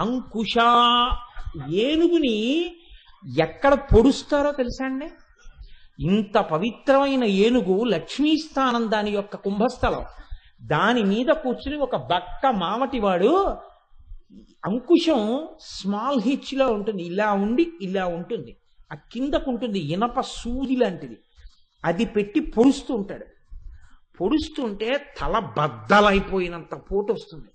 అంకుశ ఏనుగుని ఎక్కడ పొడుస్తారో తెలుసా అండి? ఇంత పవిత్రమైన ఏనుగు లక్ష్మీస్థానం దాని యొక్క కుంభస్థలం. దాని మీద కూర్చుని ఒక బక్క మామటివాడు అంకుశం స్మాల్ హిచ్లో ఉంటుంది. ఇలా ఉండి ఇలా ఉంటుంది. ఆ కిందకు ఉంటుంది ఇనప సూది లాంటిది. అది పెట్టి పొడుస్తూ ఉంటాడు. పొడుస్తుంటే తల బద్దలైపోయినంత పోటు వస్తుంది.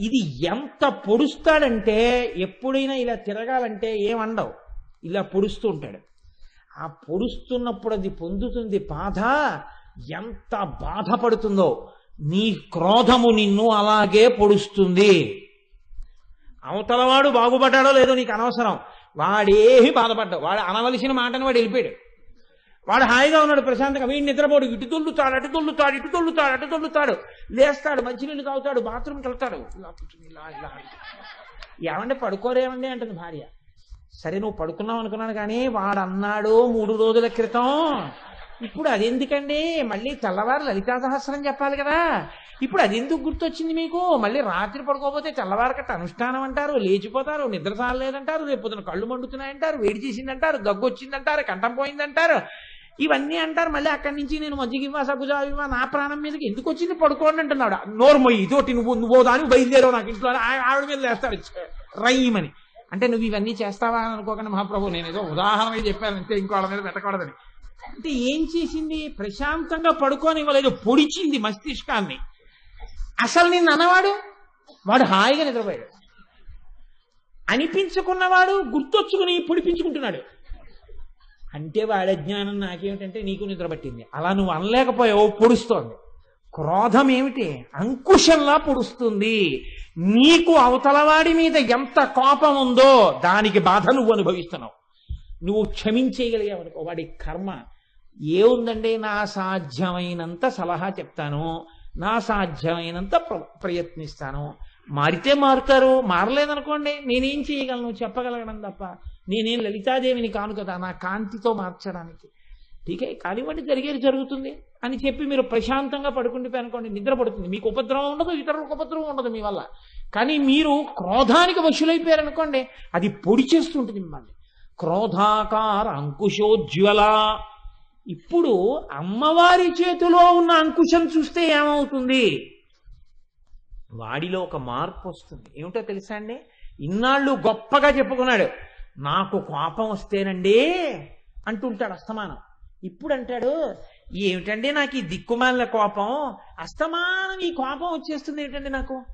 ఇది ఎంత పొడుస్తాడంటే ఎప్పుడైనా ఇలా తిరగాలంటే ఏమండవు. ఇలా పొడుస్తూ ఉంటాడు. ఆ పొడుస్తున్నప్పుడు అది పొందుతుంది బాధ. ఎంత బాధపడుతుందో. నీ క్రోధము నిన్ను అలాగే పొడుస్తుంది. అవతలవాడు బాగుపడ్డాడో లేదో నీకు అనవసరం. వాడేమి బాధపడ్డావు. వాడు అనవలసిన మాటను వాడు వెళ్ళిపోయాడు. వాడు హాయిగా ఉన్నాడు ప్రశాంతంగా. వీడు నిద్రపోడు. ఇటు తొల్లుతాడు అటు తొల్లుతాడు ఇటు తొల్లుతాడు అటు తొల్లుతాడు లేస్తాడు మంచినీళ్ళు తాగుతాడు బాత్రూమ్కి వెళ్తాడు. ఇలా కూర్చుని ఇలా ఇలా ఏమంటే పడుకోరేమండి అంటుంది భార్య. సరే నువ్వు పడుకున్నావు అనుకున్నాను కానీ వాడు అన్నాడు మూడు రోజుల క్రితం. ఇప్పుడు అది ఎందుకండి మళ్ళీ తెల్లవారు లలితా సహస్రం చెప్పాలి కదా. ఇప్పుడు అది ఎందుకు గుర్తొచ్చింది మీకు? మళ్ళీ రాత్రి పడుకోకపోతే తెల్లవారకట్ట అనుష్ఠానం అంటారు లేచిపోతారు నిద్ర సాలేదంటారు రేపు పొద్దున కళ్ళు మండుతున్నాయంటారు వేడి చేసిందంటారు దగ్గు వచ్చిందంటారు కంఠం పోయిందంటారు. ఇవన్నీ అంటారు మళ్ళీ అక్కడి నుంచి నేను మజ్జిగివ్వా ఇవ్వా నా ప్రాణం మీదకి ఎందుకు వచ్చింది? పడుకోండి అంటున్నాడు. నోర్మొయ్యి ఇదోటి నువ్వు నువ్వు దాని బయలుదేరావు నాకు ఇంట్లో ఆవిడ మీద లేస్తాడు. రయ్యమని అంటే నువ్వు ఇవన్నీ చేస్తావా అని అనుకోకండి మహాప్రభు నేను ఏదో ఉదాహరణగా చెప్పాను అంతే ఇంకో వాళ్ళ మీద పెట్టకూడదని. అంటే ఏం చేసింది? ప్రశాంతంగా పడుకోనివ్వలేదు పొడిచింది మస్తిష్కాన్ని. అసలు నిన్ను అన్నవాడు వాడు హాయిగా నిద్రపోయాడు. అనిపించుకున్నవాడు గుర్తొచ్చుకుని పొడిపించుకుంటున్నాడు. అంటే వాడి జ్ఞానం నాకేమిటంటే నీకు నిద్ర పట్టింది. అలా నువ్వు అనలేకపోయావు పొడుస్తోంది. క్రోధం ఏమిటి? అంకుశంలా పొడుస్తుంది. నీకు అవతలవాడి మీద ఎంత కోపం ఉందో దానికి బాధ నువ్వు అనుభవిస్తున్నావు. నువ్వు క్షమించేయగలిగావు అనుకో వాడి కర్మ ఏముందండి నా సాధ్యమైనంత సలహా చెప్తాను నా సాధ్యమైనంత ప్ర- ప్రయత్నిస్తాను. మారితే మారుతారు మారలేదనుకోండి నేనేం చేయగలను? చెప్పగలగడం తప్ప. నేనేం లలితాదేవిని కాను కదా నా కాంతితో మార్చడానికి. టీకే కానివ్వండి జరిగేది జరుగుతుంది అని చెప్పి మీరు ప్రశాంతంగా పడుకుంటే అనుకోండి నిద్ర పడుతుంది. మీకు ఉపద్రవం ఉండదు ఇతరులకు ఉపద్రవం ఉండదు మీ వల్ల. కానీ మీరు క్రోధానికి వశులైపోయారనుకోండి అది పొడి చేస్తుంటుంది మిమ్మల్ని. క్రోధాకార అంకుశోజ్వల. ఇప్పుడు అమ్మవారి చేతిలో ఉన్న అంకుశం చూస్తే ఏమవుతుంది? వాడిలో ఒక మార్పు వస్తుంది. ఏమిటో తెలుసా అండి? ఇన్నాళ్ళు గొప్పగా చెప్పుకున్నాడు. నాకు కోపం వస్తేనండి అంటుంటాడు అస్తమానం. ఇప్పుడు అంటాడు ఏమిటండి నాకు ఈ దిక్కుమాల కోపం? అస్తమానం ఈ కోపం వచ్చేస్తుంది ఏమిటండి నాకు?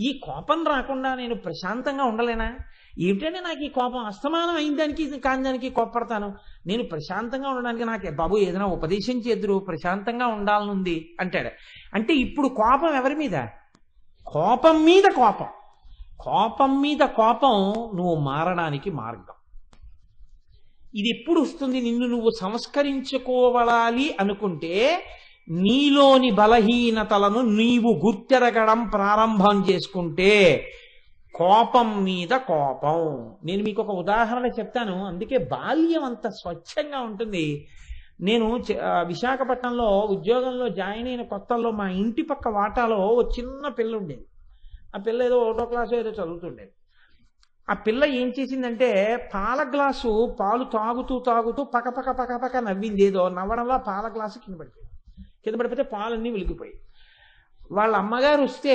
ఈ కోపం రాకుండా నేను ప్రశాంతంగా ఉండలేనా? ఏమిటంటే నాకు ఈ కోపం? అస్తమానం అయిన దానికి కాని దానికి కోపడతాను నేను ప్రశాంతంగా ఉండడానికి నాకు బాబు ఏదైనా ఉపదేశం చేద్దరు ప్రశాంతంగా ఉండాలనుంది అంటాడు. అంటే ఇప్పుడు కోపం ఎవరి మీద? కోపం మీద కోపం. కోపం మీద కోపం నువ్వు మారడానికి మార్గం. ఇది ఎప్పుడు వస్తుంది? నిన్ను నువ్వు సంస్కరించుకోవాలి అనుకుంటే నీలోని బలహీనతలను నీవు గుర్తెరగడం ప్రారంభం చేసుకుంటే కోపం మీద కోపం. నేను మీకు ఒక ఉదాహరణ చెప్తాను. అందుకే బాల్యం అంత స్వచ్ఛంగా ఉంటుంది. నేను విశాఖపట్నంలో ఉద్యోగంలో జాయిన్ అయిన కొత్తల్లో మా ఇంటి పక్క వాటాలో ఓ చిన్న పిల్ల ఉండేది. ఆ పిల్ల ఏదో ఒకటో క్లాసు ఏదో చదువుతుండేది ఆ పిల్ల ఏం చేసిందంటే పాల గ్లాసు పాలు తాగుతూ తాగుతూ పకపక పకపక నవ్వింది. ఏదో నవ్వడం వల్ల పాల గ్లాసు కింద పడిపోయింది. కింద పడిపోతే పాలన్నీ వెలిగిపోయి వాళ్ళ అమ్మగారు వస్తే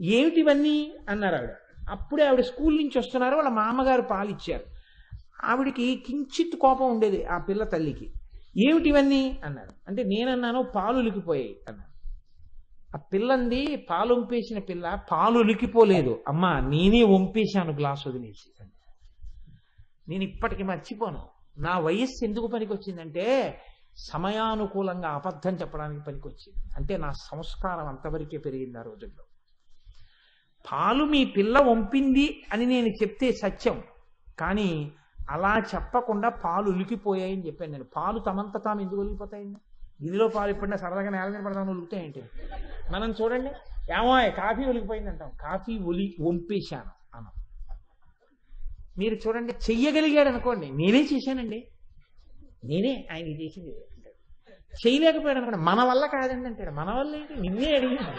ఏమిటివన్నీ? అన్నారు ఆవిడ. అప్పుడే ఆవిడ స్కూల్ నుంచి వస్తున్నారు. వాళ్ళ మామగారు పాలు ఇచ్చారు ఆవిడికి కించిత్ కోపం ఉండేది ఆ పిల్ల తల్లికి. ఏమిటివన్నీ? అన్నారు. అంటే నేనన్నాను పాలు ఉలికిపోయాయి అన్నారు. ఆ పిల్లంది పాలు ఒంపేసిన పిల్ల పాలు ఉలికిపోలేదు. అమ్మా నేనే వంపేశాను గ్లాస్ వదిలేసి. నేను ఇప్పటికి మర్చిపోను. నా వయస్సు ఎందుకు పనికొచ్చిందంటే సమయానుకూలంగా అబద్ధం చెప్పడానికి పనికొచ్చింది. అంటే నా సంస్కారం అంతవరకే పెరిగింది ఆ రోజుల్లో. పాలు మీ పిల్ల వంపింది అని నేను చెప్తే సత్యం. కానీ అలా చెప్పకుండా పాలు ఉలికిపోయాయని చెప్పాను నేను. పాలు తమంత తాము ఎందుకు ఉలికిపోతాయండి ఇదిలో పాలు ఇప్పుడున్నా సరదాగా నేల మీద పడతాను ఏంటి? మనం చూడండి ఏమో కాఫీ ఒలిగిపోయింది అంటాం. కాఫీ ఒలి వంపేశాను అన్నాం. మీరు చూడండి చెయ్యగలిగాడు అనుకోండి. నేనే చేశానండి. నేనే ఆయన చేసింది. చేయలేకపోయాడు అనుకోండి. మన వల్ల కాదండి అంటాడు. మన వల్ల ఏంటి? నిన్నే అడిగింది.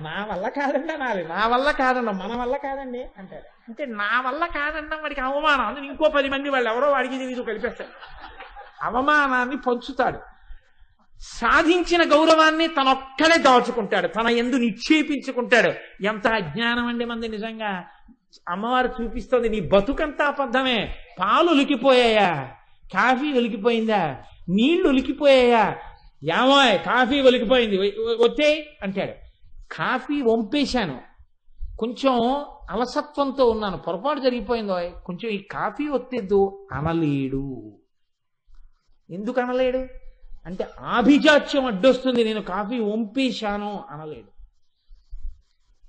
నా వల్ల కాదండి అనాలి. నా వల్ల కాదండి మన వల్ల కాదండి అంటాడు. అంటే నా వల్ల కాదన్న వాడికి అవమానం. అందులో ఇంకో పది మంది వాళ్ళు ఎవరో వాడికి తెలియదు కలిపేస్తాడు అవమానాన్ని పంచుతాడు. సాధించిన గౌరవాన్ని తనొక్కడే దాచుకుంటాడు. తన ఎందు నిక్షేపించుకుంటాడు. ఎంత అజ్ఞానం అండి మంది నిజంగా. అమ్మవారు చూపిస్తోంది నీ బతుకంతా అబద్ధమే. పాలు ఉలికిపోయాయా? కాఫీ ఒలికిపోయిందా నీళ్ళు ఉలికిపోయాయా? ఏమోయ్ కాఫీ ఒలికిపోయింది వచ్చే అంటాడు. కాఫీ వంపేశాను. కొంచెం అలసత్వంతో ఉన్నాను. పొరపాటు జరిగిపోయిందో? కొంచెం ఈ కాఫీ ఒత్తేద్దు అనలేడు. ఎందుకు అనలేడు? అంటే ఆభిజాత్యం అడ్డొస్తుంది నేను కాఫీ వంపేశాను అనలేడు.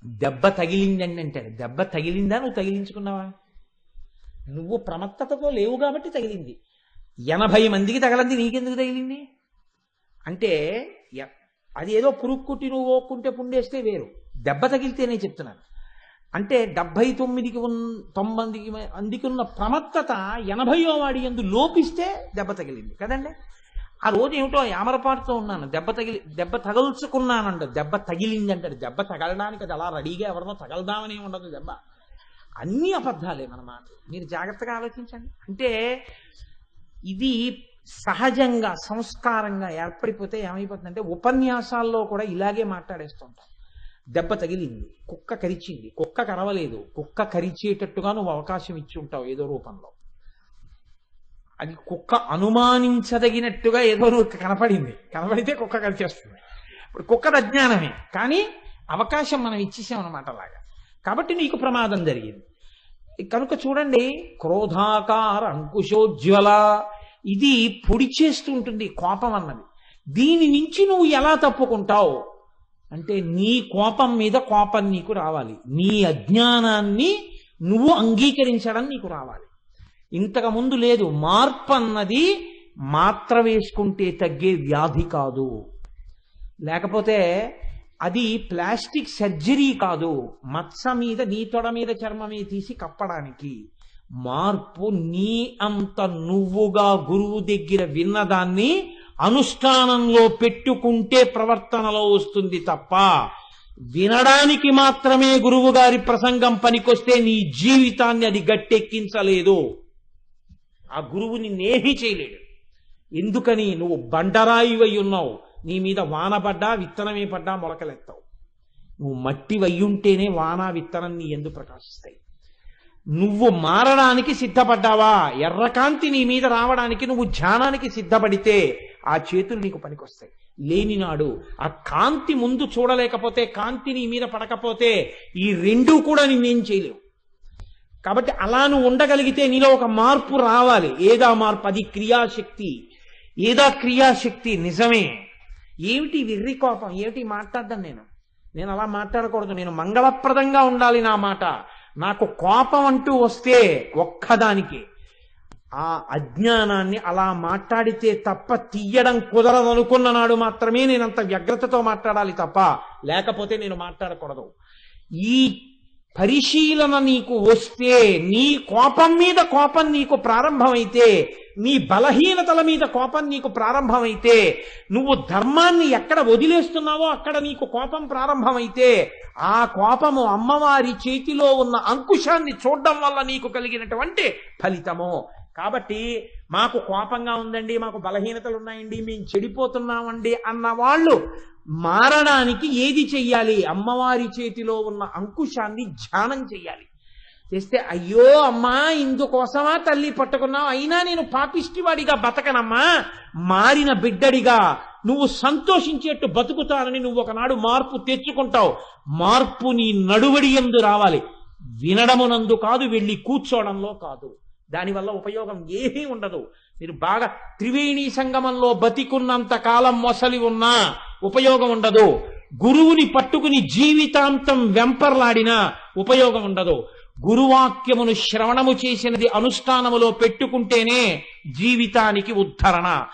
దెబ్బ తగిలిందండి అంటాడు. దెబ్బ తగిలిందా? నువ్వు తగిలించుకున్నావా? నువ్వు ప్రమత్తతతో లేవు కాబట్టి తగిలింది. ఎనభై మందికి తగలంది నీకెందుకు తగిలింది? అంటే ఎ- అది ఏదో పురుక్కుట్టి నువ్వు ఓక్కుంటే పుండేస్తే వేరు. దెబ్బ తగిలితేనే చెప్తున్నాను. అంటే డెబ్బై తొమ్మిదికి ఉన్న తొమ్మిదికి అందుకున్న ప్రమత్తత ఎనభయో వాడి ఎందు లోపిస్తే దెబ్బ తగిలింది. కదండి? ఆ రోజు ఏమిటో యామరపాటుతో ఉన్నాను. దెబ్బ తగిలి దెబ్బ తగల్చుకున్నానంట. దెబ్బ తగిలింది అంటాడు దెబ్బ తగలడానికి అది అలా రెడీగా ఎవరినో తగలదామని ఉండదు దెబ్బ. అన్ని అబద్ధాలే మన మాట. మీరు జాగ్రత్తగా ఆలోచించండి. అంటే ఇది సహజంగా సంస్కారంగా ఏర్పడిపోతే ఏమైపోతుందంటే ఉపన్యాసాల్లో కూడా ఇలాగే మాట్లాడేస్తుంటాం. దెబ్బ తగిలింది కుక్క కరిచింది కుక్క కరవలేదు కుక్క కరిచేటట్టుగా నువ్వు అవకాశం ఇచ్చి ఉంటావు ఏదో రూపంలో. అది కుక్క అనుమానించదగినట్టుగా ఏదో నువ్వు కనపడింది. కనపడితే కుక్క కరిచేస్తుంది ఇప్పుడు కుక్కది అజ్ఞానమే కానీ అవకాశం మనం ఇచ్చేసాం అనమాట అలాగా. కాబట్టి నీకు ప్రమాదం జరిగింది. కనుక చూడండి క్రోధాకార అంకుశోజ్వల ఇది పొడి చేస్తుంటుంది కోపం అన్నది. దీని నుంచి నువ్వు ఎలా తప్పుకుంటావు? అంటే నీ కోపం మీద కోపం నీకు రావాలి. నీ అజ్ఞానాన్ని నువ్వు అంగీకరించడం నీకు రావాలి. ఇంతకు ముందు లేదు. మార్పు అన్నది మాత్ర వేసుకుంటే తగ్గే వ్యాధి కాదు. లేకపోతే అది ప్లాస్టిక్ సర్జరీ కాదు. మత్స మీద నీ తొడ మీద చర్మమే తీసి కప్పడానికి. మార్పు నీ అంత నువ్వుగా గురువు దగ్గర విన్నదాన్ని అనుష్ఠానంలో పెట్టుకుంటే ప్రవర్తనలో వస్తుంది తప్ప వినడానికి మాత్రమే గురువు గారి ప్రసంగం పనికొస్తే నీ జీవితాన్ని అది గట్టెక్కించలేదు. ఆ గురువుని నేహి చేయలేడు. ఎందుకని నువ్వు బండరాయివై ఉన్నావు నీ మీద వాన పడ్డా విత్తనమే పడ్డా మొలకలెత్తావు. నువ్వు మట్టి వయ్యుంటేనే వాన విత్తనం నీ ఎందు ప్రకాశిస్తాయి. నువ్వు మారడానికి సిద్ధపడ్డావా? ఎర్రకాంతి నీ మీద రావడానికి నువ్వు ధ్యానానికి సిద్ధపడితే ఆ చేతులు నీకు పనికొస్తాయి. లేనినాడు ఆ కాంతి ముందు చూడలేకపోతే కాంతి నీ మీద పడకపోతే ఈ రెండూ కూడా నిన్నేం చేయలేవు. కాబట్టి అలా నువ్వు ఉండగలిగితే నీలో ఒక మార్పు రావాలి. ఏదా మార్పు? అది క్రియాశక్తి. ఏదా క్రియాశక్తి? నిజమే. ఏమిటి విర్రి కోపం ఏమిటి మాట్లాడ్డాను నేను? నేను అలా మాట్లాడకూడదు. నేను మంగళప్రదంగా ఉండాలి నా మాట. నాకు కోపం అంటూ వస్తే ఒక్కదానికి. ఆ అజ్ఞానాన్ని అలా మాట్లాడితే తప్ప తీయడం కుదరదనుకున్న నాడు మాత్రమే నేను అంత వ్యగ్రతతో మాట్లాడాలి తప్ప లేకపోతే నేను మాట్లాడకూడదు. ఈ పరిశీలన నీకు వస్తే నీ కోపం మీద కోపం నీకు ప్రారంభమైతే నీ బలహీనతల మీద కోపం నీకు ప్రారంభమైతే నువ్వు ధర్మాన్ని ఎక్కడ వదిలేస్తున్నావో అక్కడ నీకు కోపం ప్రారంభమైతే ఆ కోపము అమ్మవారి చేతిలో ఉన్న అంకుశాన్ని చూడడం వల్ల నీకు కలిగినటువంటి ఫలితము. కాబట్టి మాకు కోపంగా ఉందండి మాకు బలహీనతలు ఉన్నాయండి మేము చెడిపోతున్నామండి అన్న వాళ్ళు మారడానికి ఏది చెయ్యాలి? అమ్మవారి చేతిలో ఉన్న అంకుశాన్ని ధ్యానం చెయ్యాలి. చేస్తే అయ్యో అమ్మా ఇందుకోసమా తల్లి పట్టుకున్నావు? అయినా నేను పాపిష్టివాడిగా బతకనమ్మా. మారిన బిడ్డడిగా నువ్వు సంతోషించేట్టు బతుకుతానని నువ్వు ఒకనాడు మార్పు తెచ్చుకుంటావు. మార్పు నీ నడువడి ఎందు రావాలి. వినడమునందు కాదు వెళ్ళి కూర్చోవడంలో కాదు. దానివల్ల ఉపయోగం ఏమీ ఉండదు. మీరు బాగా త్రివేణి సంగమంలో బతికున్నంత కాలం మొసలి ఉన్నా ఉపయోగం ఉండదు. గురువుని పట్టుకుని జీవితాంతం వెంపర్లాడినా ఉపయోగం ఉండదు. గురువాక్యమును శ్రవణము చేసినది అనుష్ఠానములో పెట్టుకుంటేనే జీవితానికి ఉద్ధరణ.